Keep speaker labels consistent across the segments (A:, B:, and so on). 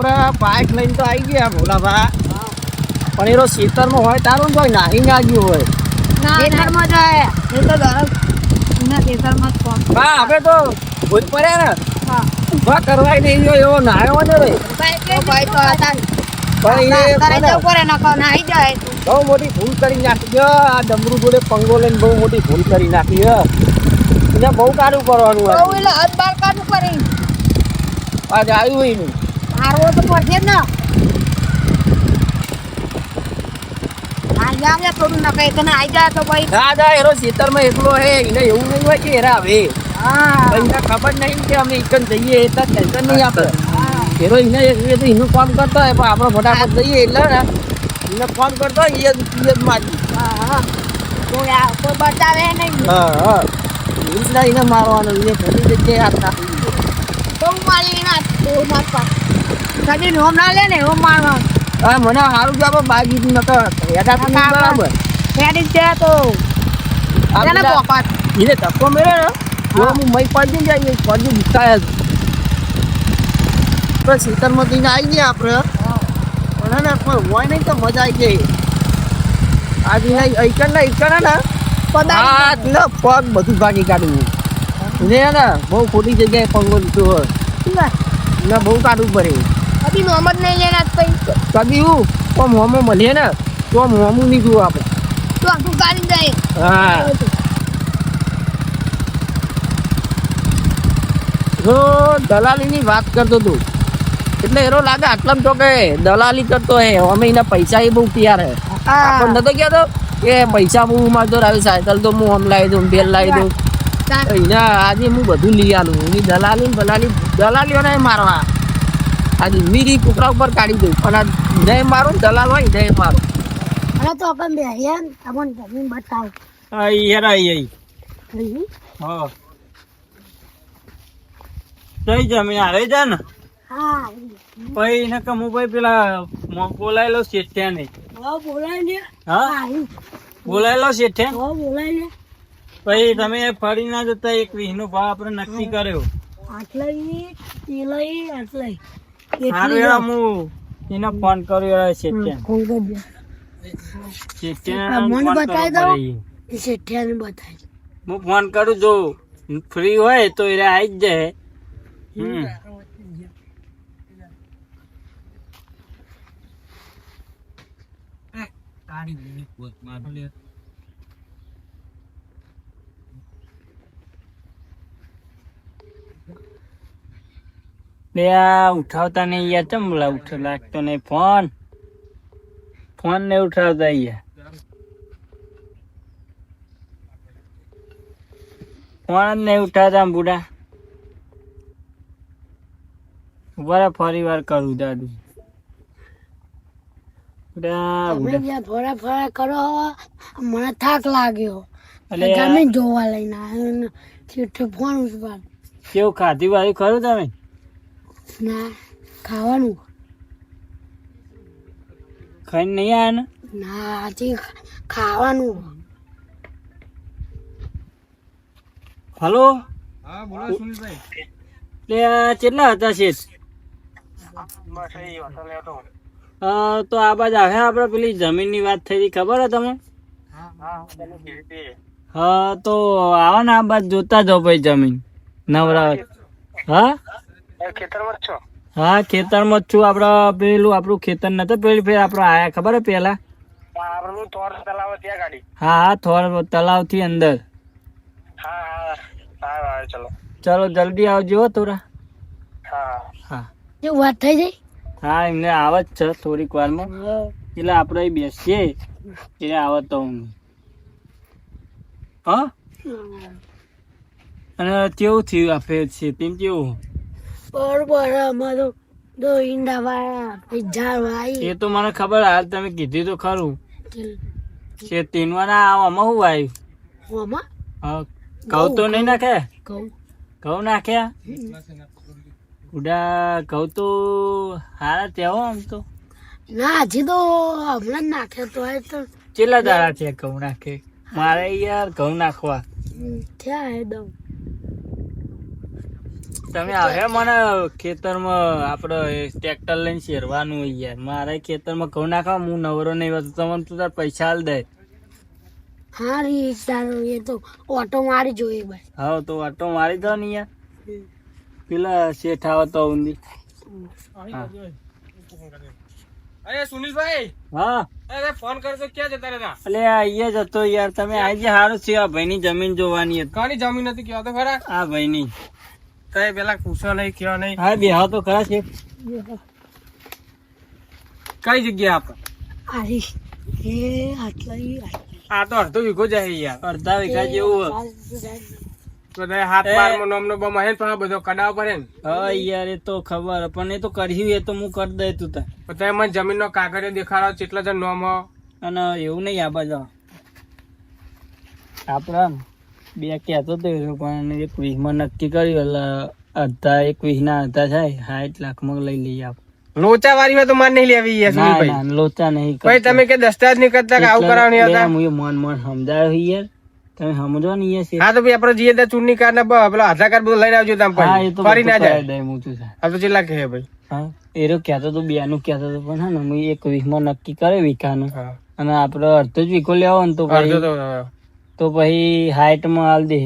A: આપણે બાઇક લઈને તો આવી ગયા ભોલાભા. પણ એનો ખેતરમાં હોય તારું કોઈ નાહી ના ગયું હોય.
B: ખેતરમાં જાય. એ તો દરસ ખેતરમાં
A: હા આપણે તો ભૂલ પડ્યા ને.
B: હા.
A: ઊભા કરવાય નહીં ગયો એવો નાહ્યો ને
B: તો ભાઈ તો હતા
A: બહુ મોટી ભૂલ કરી નાખી. આ ડમરુ જોડે પંગો લઈને બહુ મોટી ભૂલ કરી નાખી એને બહુ કાઢું
B: કરવાનું હદ બાર કાઢવું પડે.
A: આજે આવ્યું એનું
B: હારવો તો પડશે જ ને થોડું નકે તો નાહી જાય તો ભાઈ
A: ના એરો ખેતરમાં એકલો હે, એને એવું નહીં હોય કે એરા આવે.
B: હા
A: ખબર નહીં કે અમે જઈએ એટલે ટેન્શન નહીં
B: હા
A: એનો એ તો કામ કરતો હોય, પણ આપણે ફટાફટ જઈએ એટલે ને, એને કામ કરતો હોય એ જ એ મારી.
B: હા હા. કોઈ આ- કોઈ બચાવે નહીં
A: હા એને મારવાનો
B: તો મારી તો કદી હોમ ના લે ને એવો મારવાનો
A: હા મને સારું કે આપણે બાગી નકર હેઠા તો બરાબર.
B: ફેરી જ તો. એને પોપટ
A: એને ધક્કો મેળે ને જો હું મય પડી જાય એ પડી દુખાય જ. તો ખેતરમાં જઈને આવી ગયા આપણે. પણ હે ને કોઈ હોય નહીં તો મજા આવી જાય. આજે ಐકન ને ಐકન ને પદાર્થ ને પગ બધું ભાગી કાઢવું એને ને બહુ ખોટી જગ્યાએ પંગો લીધો હોય. ને બહુ કાઢવું પડે.
B: અભી નોમ જ નહીં લેના પછી
A: કદી હું? તો મોમો મળીએ ને તો મોમું નીકળું આપણે
B: તો આખું કાઢી જાય.
A: હા. જો દલાલીની વાત કરતો તું. એટલે એરો લાગે આટલામાં તો કે દલાલી કરતો હે. અમે એના પૈસા એ બહુ પિયાર હે. પણ નતો કહેતો કે પૈસા બહુ મારતો આવી સાયકલ તો હું આમ લાવી દઉં બેલ લાવી દઉં. એના આજે હું બધું લઈ આલું. એની દલાલી ને દલાલી દલાલીઓને મારવા. આજે મીરી કુતરા ઉપર કાઢી દઉં. પણ આ નહીં મારું દલાલ હોય નહીં મારું.
B: અરે તો આપણે બેહીએ ને તમને જમીન બતાવ.
A: યાર હા. જઈ જમીન હારે જા ને.
B: હા.
A: ભાઈ ને કમુ ભાઈ પેલા મો- બોલાયેલો શેઠિયા ને.
B: હા બોલાય ને.
A: હા?
B: હા
A: બોલાયેલો શેઠિયા
B: હા બોલાય ને.
A: પછી તમે ફરી ના જતા એક વીસનો ભાવ આપણે નક્કી કર્યો.
B: આટલા પેલાઈ આટલાઈ
A: હું એને ફોન કર્યો યાર શેઠિયા
B: ફોન કરજો.
A: શેઠિયા
B: આ મને બતાવી દો. શેઠિયાને બતાવી
A: હું ફોન કરું જો ફ્રી હોય તો એ આવી જ જાય. હમ. લે. આ ઉઠાવતા નહીં યાર ચમ લા ઉઠ લાગતો નહીં. ફોન. ફોન ને ઉઠાવતા યાર. ફોન જ નહીં ઉઠાવતા બુડા. ઊભા ફરી વાર કરું દાદુ. બુડા
B: તમે
A: બુડા.
B: ફરા કરો મને થાક લાગ્યો.
A: અલે
B: જોવા લઈને આવ્યો ફોન ઉઠવા.
A: કેવું ખાધી વાળી ખરું તમે?
B: ના ખાવાનું?
A: ખાઈ નહીં આયા ને?
B: ના હજી ખાવાનું.
A: હલો? લે કેટલા હતા શેઠ? અ, તો આ બાજુ આવે આપણે પેલી જમીનની વાત થઈ હતી ખબર હે તમે હા તો આવો ને આ બાજુ જોતા જાઓ ભાઈ જમીન. નવરા હા? હા ખેતરમાં જ છું. આપડે પેલું આપણું ખેતર નતો પેલી ફેર આપડે આયા ખબર હે પેલા? હા હા થોર તલાવથી અંદર ચલો. જલ્દી આવજો હો થોડા. હા.
B: જો વાત થઈ જાય
A: હા એમને આવત છે થોડીક વારમાં. એટલે આપણે બેસીએ. એટલે આવત તો હું. હા? અને કેવું થયું આ ફેર છે તેમ કેવું?
B: બરોબર અમારો દો ઈંડા વાળા પછી વાઈ
A: એ તો મને ખબર હાલ તમે કીધું તો ખરું. છે તીનવાના આમાં શું આવ્યું?
B: ઓમાં
A: હા ઘઉં તો નહીં નાખે?
B: કહું
A: ઘઉં નાખ્યા ઉડા ઘઉં તો હારા તેવો આમ તો.
B: ના હજી તો હમણાં જ તો એ તો.
A: કેટલા દાડા છે ઘઉં નાખે? મારે યાર ઘઉં નાખવા.
B: ક્યાં થયા દઉં
C: તમે હવે મને ખેતરમાં આપડે ટ્રેક્ટર લઈને શેરવાનું હોય યાર. મારે ખેતરમાં ઘઉં નાખવા હું નવરો નહીં હોતો તમને તું તાર પૈસા હાલ દે.
B: હા રી તારો એ તો ઓટો મારી જોઈએ બસ.
C: હા તો ઓટો મારી દો ને યાર. પેલા શેઠ આવે તો ઊંધી
D: અરે સુનિલભાઈ.
C: હા.
D: અરે ફોન કરજો ક્યાં જતા રહેતા?
C: અલે આ અહીંયા જ હતો યાર. તમે આજે સારું છે આ ભાઈની જમીન જોવાની હતી.
D: કાની જમીન હતી કહેવા તો ખરા?
C: આ ભાઈની.
D: કઈ પેલા પૂછો નહીં કયો નહીં.
C: હા બે હા તો ખરા છે?
D: કઈ જગ્યા આપડે
B: આરી. એ આટલા
D: આ તો અડધો વીઘો જાય યાર.
C: અડધા વીઘા જેવું તો
D: દે હાથ
C: માર
D: બાર નામનો બમ હે ને પણ બધો કડાવ પર હે ને.
C: હા યાર એ તો ખબર. પણ એ તો કર્યું એ તો હું કરી દે તું
D: તે. તો મને જમીનનો કાગળિયો દેખાડો કેટલા જણ નોમ
C: અને એવું નહીં આ બાજુ. આપડા બે કહેતો હતો પણ એક વીસમાં નક્કી કર્યું એટલે અડધા એક વીસના અડધા થાય સાઠ લાખમાં લઈ લઈએ આપ.
D: લોચા વાળી હોય તો મારે નહીં લેવી યાર
C: ના ના લોચા નહીં
D: ભાઈ તમે કે દસ્તાજ નહીં કરતા કે આવું કરાવવાની હતા?
C: મન મન સમજાયો યાર. તમે સમજો ને યાર.
D: હા તો ભાઈ આપડે જઈએ ત્યાં ચૂંટણી કાર્ડ ને બ- પેલો આધાર કાર્ડ બધું લઈને આવજો તમે
C: હા
D: પછી
C: તો
D: ફરી ના જાય.
C: હું તું સાહેબ.
D: આ તો કહે ભાઈ?
C: હા એરો કહેતો તો બેનું કહેતો તો પણ હા ને હું એક વીસમાં નક્કી કરે વીઘાનું
D: નું
C: અને આપડે અડધો જ વીઘો લેવો ને તો
D: તો
C: પછી હાઈટમાં હાલ દે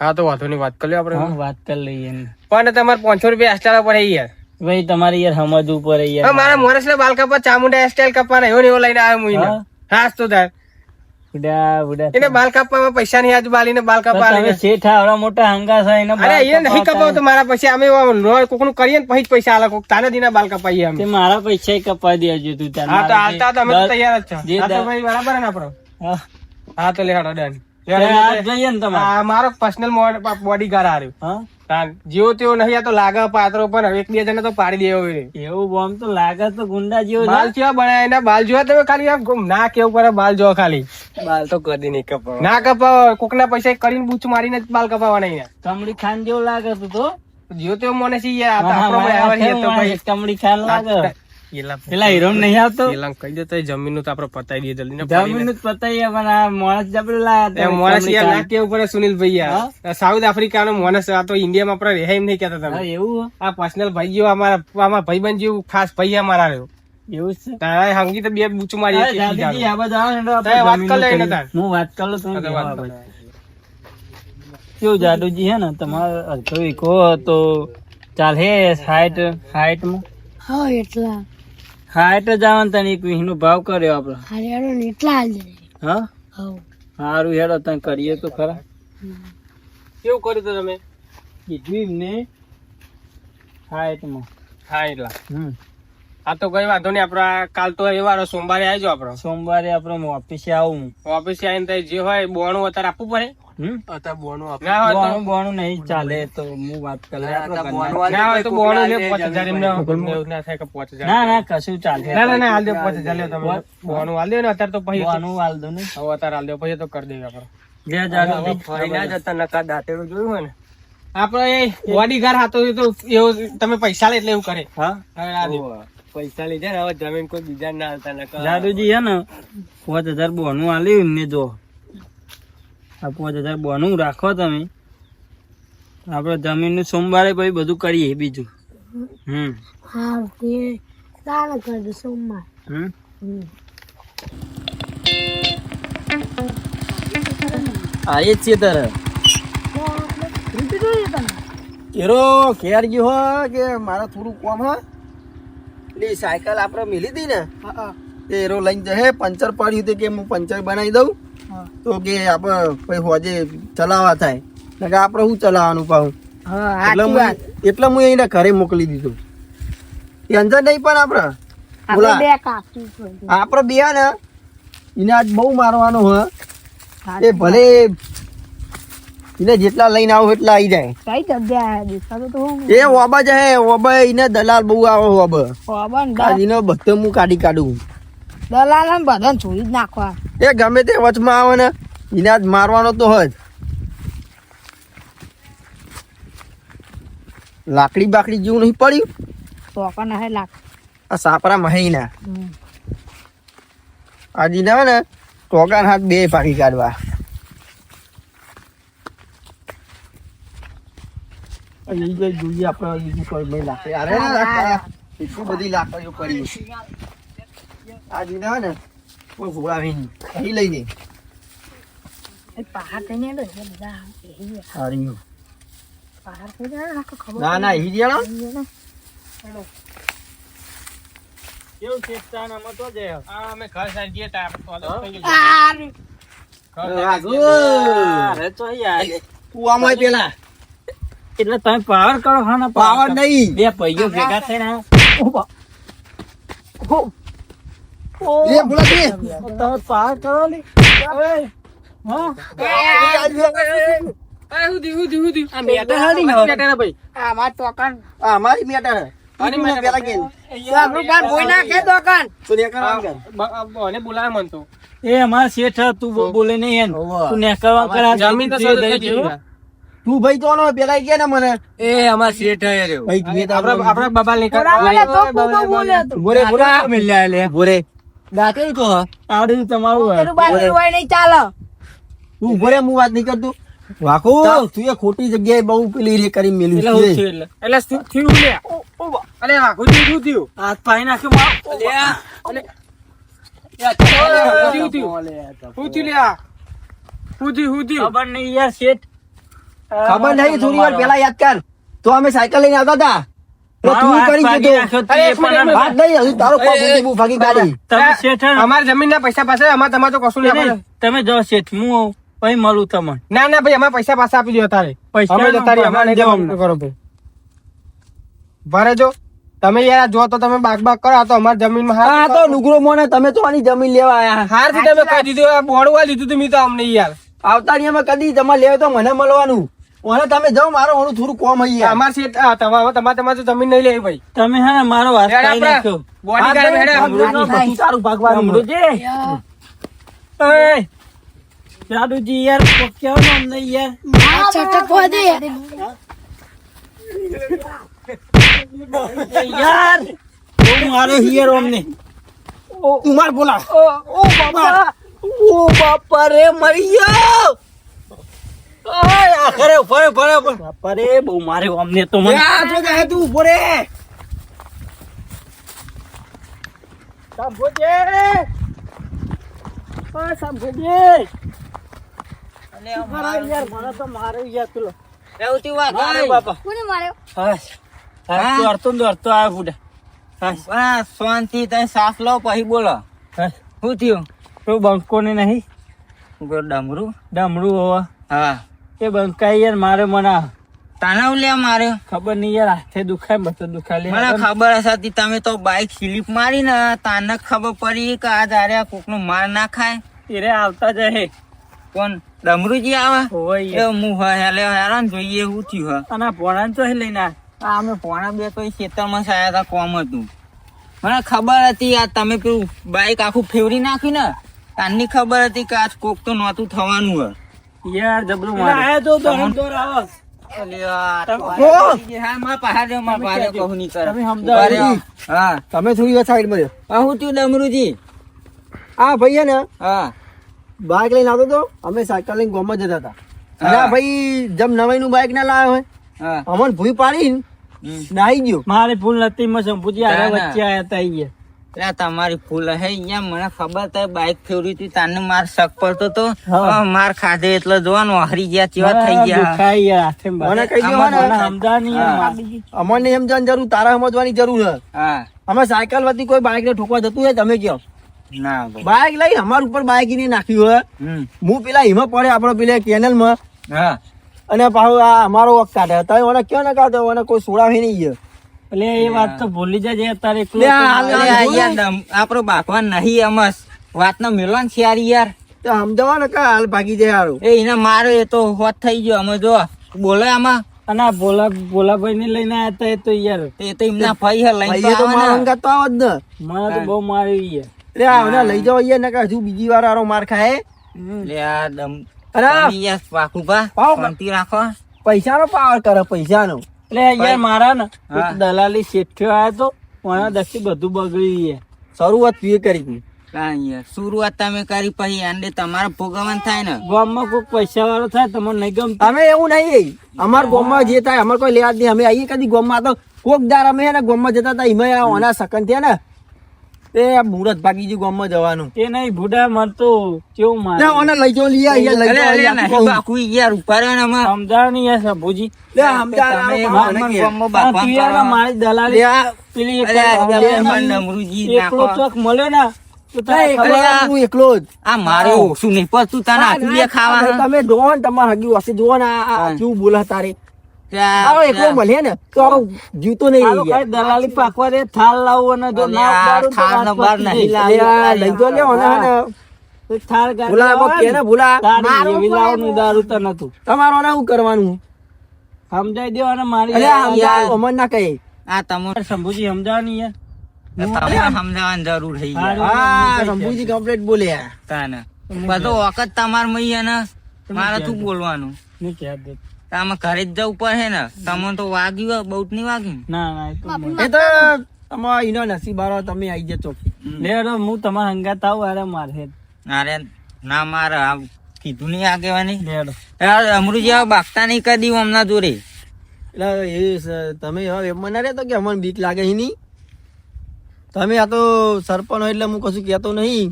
D: હા તો વાંધો નહીં વાત કરી આપણે
C: વાત કરી લઈએ
D: પણ તમારે પાંચસો રૂપિયા એક્સ્ટ્રા પડે યાર.
C: ભાઈ તમારે યાર સમજવું પડે યાર.
D: મારા મોરસ ને બાલ કપા ચામુંડા સ્ટાઇલ કપાના એવો ને એવો લઈને આવ્યો હું.
C: હા?
D: તો થાય? એને બાલ કાપવામાં પૈસા ની આજ બાલીને બાલ કાપવા
C: તમે
D: આલે.
C: મોટા હંગા છો એને
D: અરે
C: બાલ
D: એ નહીં
C: કપાવતા
D: કપાવ તો મારા પૈસા. અમે કોકનું કરીએ ને પછી પૈસા આલે. કોક તાને દીના બાલ કપાઈએ અમે.
C: મારા પૈસા કપાઈ દેજો તું તાર
D: હા તો
C: મારા
D: તો અમે તૈયાર જ છો. હા તો ભાઈ બરાબર ને આપણો?
C: હા.
D: હા તો લેહાડો ડન. મારો પર્સનલ બોડી ગાર્ડ આવ્યો
C: હા?
D: જેવો તેવો નહીં આ તો લાગે પાત્રો પણ એક બે જણા તો પાડી દેવો
C: એવું બોમ તો લાગે તો ગુંડા જેવો.
D: બાલ કેવા બનાવ્યા એના બાલ જોયા તમે ખાલી આમ ગુમ ના કેવું પડે બાલ જો ખાલી.
C: બાલ તો કદી નહીં કપાવ
D: ના કપાવ કોક ના પૈસા કરીને બૂચ મારીને જ બાલ કપાવવાના અહીંયા.
C: ચમડી ખાન જેવું લાગે તું તો.
D: જેવો તેવો મને છે યાર ભાઈ.
C: કમળી ખાન લાગે.
D: પેલા
C: પેલા નહીં આવતો?
D: પેલા કહી દેતો જમીનનું તો આપડે પતાવી દઈએ જલ્દી.
C: જમીન પતાઈએ પણ આ માણસ જબરે લાયા
D: મોણસ યાર. ના કેવું પડે સુનિલ ભૈયા સાઉથ આફ્રિકા નો મોણસ આ તો ઇન્ડિયા માં આપણે રહે નહીં કેતા તમે.
C: એવું
D: આ પર્સનલ ભાઈ જેવો અમારા અમારા ભાઈબંધ જેવું ખાસ ભાઈ અમારા રહ્યો.
C: એવું જ છે.
D: તારે હંગી તો બે બૂચું મારી વાત કરી લો.
C: હું વાત કરી લઉં તમે. કેવું જાડુજી હે ને? તમારે અડધો વીઘો તો ચાલે હાઈટમાં.
B: હા એટલા.
C: હાઈટ જ આવે ને તને એક વીસનો ભાવ કર્યો
B: ને એટલા હાલ
C: હા?
B: હવ.
C: સારું હેડો તને કરીએ તો ખરા.
D: કેવું કર્યું તો તમે?
C: કીધું એમને હાઈટમાં.
D: હા એટલા
C: હમ.
D: આ તો કઈ વાંધો નહીં આપડે કાલ તો એવા સોમવારે આવજો આપડે
C: સોમવારે આપડે ઓફિસે આવું
D: ઓફિસે આવીને તઈ જે હોય બોણું અત્યારે આપવું પડે.
C: હમ?
D: અત્યારે બોણું ના હોય તો
C: બોણું બોણું નહીં ચાલે તો હું વાત કરી
D: ના હોય તો બોણું લે પાંચ હજાર એમને એવું ના થાય કે પાંચ હજાર.
C: ના ના કશું ચાલે
D: ના ના ના હાલ દે પાંચ હજાર લ્યો તમે બોણું હાલ દે ને અત્યારે તો પછી
C: બોણું વાલ દો ને.
D: હવે અત્યારે હાલ દે પછી તો કરી દેવી આપડે. જતા નકા દાંતેડું જોયું હોય ને? આપડે એ બોડી ગાર્ડ હાથો તો એવું તમે પૈસા લે એટલે એવું કરે.
C: હા?
D: હવે આ દે. પૈસા લીધા ને હવે જમીન કોઈ બીજા ના હાલતા નકા
C: દાદુજી હે ને પાંચ હજાર બોનું આલ્યું ને જો. આ પાંચ હજાર બોનું રાખો તમે. આપણે જમીનનું સોમવારે પછી બધું કરીએ બીજું. હમ.
B: હા તે તારે કરી સોમવાર.
C: હમ.
B: હમ.
A: આ જ છે તારે. કેરો ઘેર ગયો હો કે મારે થોડું કોમ હ? એટલે સાયકલ આપણે મિલી હતી ને. તે એરો લઈને જશે પંચર પડ્યું હતું કે હું પંચર બનાવી દઉં. તો કે આપણે પછી હોજે ચલાવવા થાય. નકર આપણે શું ચલાવવાનું
B: પાઉં
A: એટલે એટલે હું એને ઘરે મોકલી દીધું. ટેન્શન નહીં પણ આપણે બોલા. આપણે બે ને એને આજ બહુ મારવાનો હ. એ ભલે એને જેટલા લઈને આવો એટલા આવી જાય.
B: કઈ જગ્યા દેખાતો તો હું
A: એ ઓબા જાય ઓબા એને દલાલ બહુ આવે ઓબા આજ એનો બધો હું કાઢી કાઢું.
B: દલાલ ને બધાને છોડી જ નાખવા.
A: એ ગમે તે વચમાં આવે ને એને આજ મારવાનો તો જ. લાકડી બાકડી જેવું નહીં પડ્યું?
B: તો ના લાક
A: આ સાપરા મહીના. આજી ના ને ટોકાન હાથ બે પાકી કાઢવા. અહીં જઈ જોઈએ આપણે બીજું કોઈ નહીં લાગે અરે એટલી બધી લાકડીઓ પડી આ જીના ને કોઈ ભોળાવી નહીં અહીં લઈને
B: એ
A: ના.
C: કેવું છે તાન
D: આ અમે ઘર તો થઈ ગયું.
B: આ
C: તો. યાર
A: તું આમાં પેલા.
C: એટલે તમે પાવર કરો હા
A: પાવર નહીં
C: બે પૈયો ભેગા થઈને તમે પાવર કરો ને
B: અમાર
A: મેટર.
C: એ અમારા શેઠ તું બોલે નહીં
D: જમીન તો
A: ભાઈ તો નો પેલા કે ને મને
C: એ અમાર શેઠ હે રે
A: ભાઈ તું
D: આપણા આપણા બાબા લઈ
B: બોલા બોલે તો બોલે તો.
A: બોરે બોરા મિલ્યા લે બોરે દાતે તો હા
C: તમારું હે.
B: પેલું બાજુ હોય નહીં ચાલે
A: તું બોરે હું વાત નહીં કરતો વાકો તું એ ખોટી જગ્યાએ બહુ પેલી રે કરી
C: એટલે
A: મેલ્યું છે
C: એટલે?
D: એટલે શું થયું લે? અરે વાકો શું થયું?
C: હાથ પાઈ નાખ્યો મારો.
D: અલે, શું થયું? શું થયું લે શું થયું?
C: ખબર નહીં યાર શેઠ
A: ખબર નહીં થોડી વાર પેલા યાદ કર. તો અમે સાયકલ લઈને આવતા હતા.
C: ને?
D: અમારી જમીનના પૈસા પાસે અમારે તમારે તો કશું નહીં
C: તમે જાઓ શેઠ હું પછી મળું તમને.
D: ના ના ભાઈ અમારે પૈસા પાછા આપી દો તારે.
C: પૈસા
D: અમે અમારે. કરો ભાઈ. ભરે જો. તમે યાર જો તો તમે બાગ બાગ કરો તો અમારી જમીનમાં માં
A: હા તો નુગરો મોને તમે તો આની જમીન લેવા આયા.
D: હારથી તમે કહી દીધું આ બોડું આ લીધું તમે તો અમને યાર.
A: આવતા કદી તમે લેવા તો મને મળવાનું. ઓને તમે જાઓ મારો ઓનું થોડું કોમ હઈ
D: અમાર સેટ આ તમારે તમારે તમારે જમીન નહીં લેવી ભાઈ.
C: તમે હે ને મારો પાઈ
D: આપણે.
C: નાખ્યો.
D: બોડીગાર્ડ હેડે.
A: તારું ભાગવાનું.
C: અમૃતજી. એ જાદુજી યાર કેવો નામ નહીં યાર.
B: મા છટક વધે
C: એ યાર બહુ મારો હિયર ઓમને
A: ઓ ઉમર બોલા. ઓ બાપા. ઓ બાપા રે મરી ગયો
C: આય આખરે ફરે ફરે બાપા રે બહુ મારે અમને તો મને.
A: આ જો જાય તું ઊભો રે.
C: સાંભળજે ઓ અને અરે યાર મને તો મારે યાર પેલો. મારે બાપા.
B: કોને માર્યો?
C: હાશ હાશ દોડતો દોડતો આવ્યો બુડા હાશ.
E: શાંતિ તઈ સાફ લો પછી બોલો. શું થયું?
C: તો બંકો ને નહીં
E: ડમરું.
C: ડમરું હોવા.
E: હા.
C: એ બંકાઈ યાર મારે મને
E: તાનાવ લે મારે?
C: ખબર નહીં યાર હાથે દુખાય બધું દુખાય.
E: મને ખબર હતી તમે તો બાઈક સ્લીપ મારી ને તાને ખબર પડી કે આ ધારે કોકનું માર ના ખાય.
C: એરે આવતા જાય.
E: કોણ? ડમરુજી આવે? એ. હું હેલે હેરાન જોઈએ એવું થયું હ.
C: અને પોણા તો લઈને આ.
E: આ અમે પોણા બે તો ખેતરમાં સાયા હતા કોમ હતું. મને ખબર હતી આ તમે પેલું બાઈક આખું ફેવરી નાખ્યું ને? તારની ખબર હતી કે આજ કોક તો નહોતું થવાનું હે
C: યાર જબરું મારે. આયા તો તો દોડ આવો
E: અલ્યા,
C: તમે-
E: હા. હા
A: થોડી વાર સાઈડમાં
E: આ શું ડમરુજી?
A: આ ભાઈ હે ને
E: હા.
A: બાઇક લઈને આવતો તો અમે સાયકલ લઈને ગોમાં જતા હતા. અને ભાઈ જેમ નવાઈ નું બાઇક ના લાવ્યો હોય અમને ભૂલ ભૂઈ
E: હમ.
A: નાહી ગયો.
C: મારે ભૂલ નથી મેં શંભુજી
E: ના.
C: વચ્ચે આયા તા અહીંયા.
E: એટલે તમારી ભૂલ હે અહીંયા મને ખબર તો બાઈક ફેવરી હતી તાને માર શક પડતો તો. માર ખાધે એટલે જોવાનું હરી ગયા ચેવા થઈ ગયા.
A: મને કહી દો
C: મને સમજા નહીં યાર
E: હા.
C: મારે.
A: અમને એમ જરૂર તારા સમજવાની જરૂર હે
E: હા.
A: અમે સાયકલ વતી કોઈ બાઇક ને ઠોકવા જતું હે તમે કયો
E: ના બાઈક
A: બાઇક લઈ અમાર ઉપર બાઇક ને નાખ્યું હોય.
E: હમ.
A: હું પેલા હિમા પડે આપડે પેલા
E: કેનલમાં.
A: અને પાછું આ અમારો વખત કાઢે. તમે મને કયો ના કાઢો મને કોઈ સોડાવી નહીં ગયો.
C: એટલે એ વાત તો ભૂલી જાય અત્યારે એકલો
A: લે,
C: તો
A: આ
C: મારે-
E: અરે આ યાર ડમ- આપણો બાકવાન નહીં અમસ વાત નો મિલન છે યાર યાર.
A: તો સમજાવો ને કા હાલ ભાગી જાય હારું.
E: એ એને મારો એ તો હોત થઈ ગયો અમે જો. બોલે આમાં.
C: અને આ ભોલા ભોલાભાઈ ને લઈને આયા તા એ તો યાર.
E: એ તો એમના ભાઈ હે લઈને
A: તો મારા
E: આવે
A: તો આવત ને.
C: મને તો બહુ માર્યું યાર
A: લે આવને લઈ જાઓ અહીંયા ને હજુ બીજી વાર આરો માર ખાય
E: લે આ દમ
A: અરે
E: યાર પાકુભા. શાંતિ રાખો.
A: પૈસાનો પાવર કરે પૈસાનો.
C: એટલે યાર મારા ને દલાલી શેઠ્યો આવ્યો તો મને દક્ષી બધું બગડી ગયા
A: શરૂઆત તું. એ કરી
E: યાર શરૂઆત તમે કરી પછી આંડે તમારે ભોગવન થાય ને.
C: ગામમાં કોઈક પૈસા વાળો થાય તમને નહીં ગમ
A: અમે એવું નહીં અમાર ગામમાં જે થાય અમાર કોઈ લેવા જ નહીં. અમે આવીએ કદી ગામમાં તો કોક દાર અમે ને ગામમાં જતા હતા એમાં ઓના સકન થયા ને. તે મુરત ભાગી ગયું ગામમાં જવાનું
C: એ નહીં ભૂડા મરતો કેવું મારે
A: ઓને લઈ જાઓ લઈ આવીએ લઈ આવીએ.
E: બાપુ યાર રહો ને આમાં.
C: સમજાવ નહીં યાર સભુજી
A: લે સમજા
E: તમે
A: આ
E: મને
A: મને કે.
E: ગામમાં
C: આ
E: બાપાને
C: તું યાર
E: કરવા.
C: મારી દલાલી
A: લે
C: પેલી એકલો ચોક મળ્યો ને તો તારે
A: એકલો હું જ
E: આ મારે શું નહીં પડતું તને ખાવા
A: તમે ડોન ને તમારા હગી વાસે જુઓ ને આ-. કેવું બોલે તારે આવો એકલો મળે ને તો જીવતો નહીં.
C: દલાલી પાકવા દે થાલ લાવો અને જો ના
E: નહીં
A: લઈ લે ભૂલા. કે ભૂલા. મારું
C: લાવવાનું દારૂ તો નતું.
A: તમારો કરવાનું?
C: સમજાઈ મારી
A: કહે.
E: આ તમે
C: શંભુજી સમજાવવાની યાર
E: સમજાવવાની જરૂર થઈ
C: હા,
A: શંભુજી કમ્પ્લીટ બોલ્યા
E: તાને. બધો વખત તમાર મય ને મારે શું બોલવાનું.
C: દે.
E: આમાં ઘરે જ જવું પડે ને? તમને તો વાગ્યું બહુ નહીં વાગ્યું.
C: ના ના એ તો
A: તમારા એનો નસીબ વાળો તમે આવી જતો
C: લે હું તમારા હંગાત આવું અરે મારે
E: અરે ના મારે આ કીધું નહીં આગેવાની.
C: લેડો
E: અમરુજી આ બાગતા નહીં કરી દઉં હમણાં જોડે.
A: એટલે એ તમે હવે એમ ના રહેતો કે અમને બીક લાગે નહીં. તમે આ તો સરપંચ હોય એટલે હું કશું કહેતો નહીં.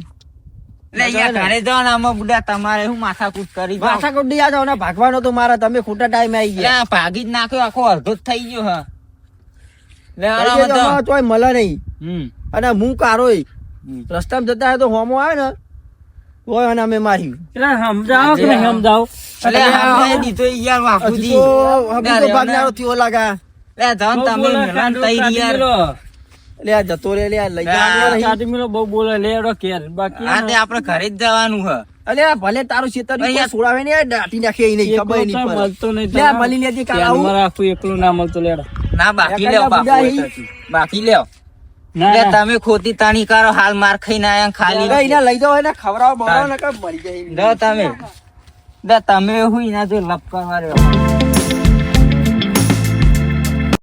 E: તમારે શું માથાકૂટ કરી જાઓ.
A: ભાષા જાવ ને ભાગવાનો તો મારા તમે ખોટા ટાઈમે આવી ગયા.
E: ભાગી જ નાખ્યો આખો અડધો જ થઈ ગયો હા.
A: તોય મળે નહીં. અને હું કારોય. રસ્તામાં જતા તો હોમો આવે ને તોય અને અમે માર્યું.
C: એટલે સમજાવો કે સમજાવો?
E: દીધો યાર અરે,
A: ભાગનારો થયો લાગા.
E: તમે યાર
A: એટલે આ જતો રે લે આ લઈ જા
C: ચાટી મિલો બહુ બોલે લે એડો કેર. બાકી
E: આ તે આપણે ઘરે જ જવાનું હ.
A: અલે આ ભલે તારું શેતર
E: અહીંયા-
A: સોડાવે ને આ દાટી નાખે એ નહીં ખબર નહીં પડે.
C: મળતો નહીં
A: લે. મળી લેજે કાલ આવું.
C: મારા આખું એકલું ના મળતું લેડો
E: ના બાકી લેવો તો. બાકી લેવો લે તમે ખોટી તાણી કરો હાલ માર ખાઈને આયા ખાલી
A: લઈ જાઓ એને ખવડાવો ને કાં મરી જાય
E: તમે. તમે હું એના જો લપ કરવા રહ્યો.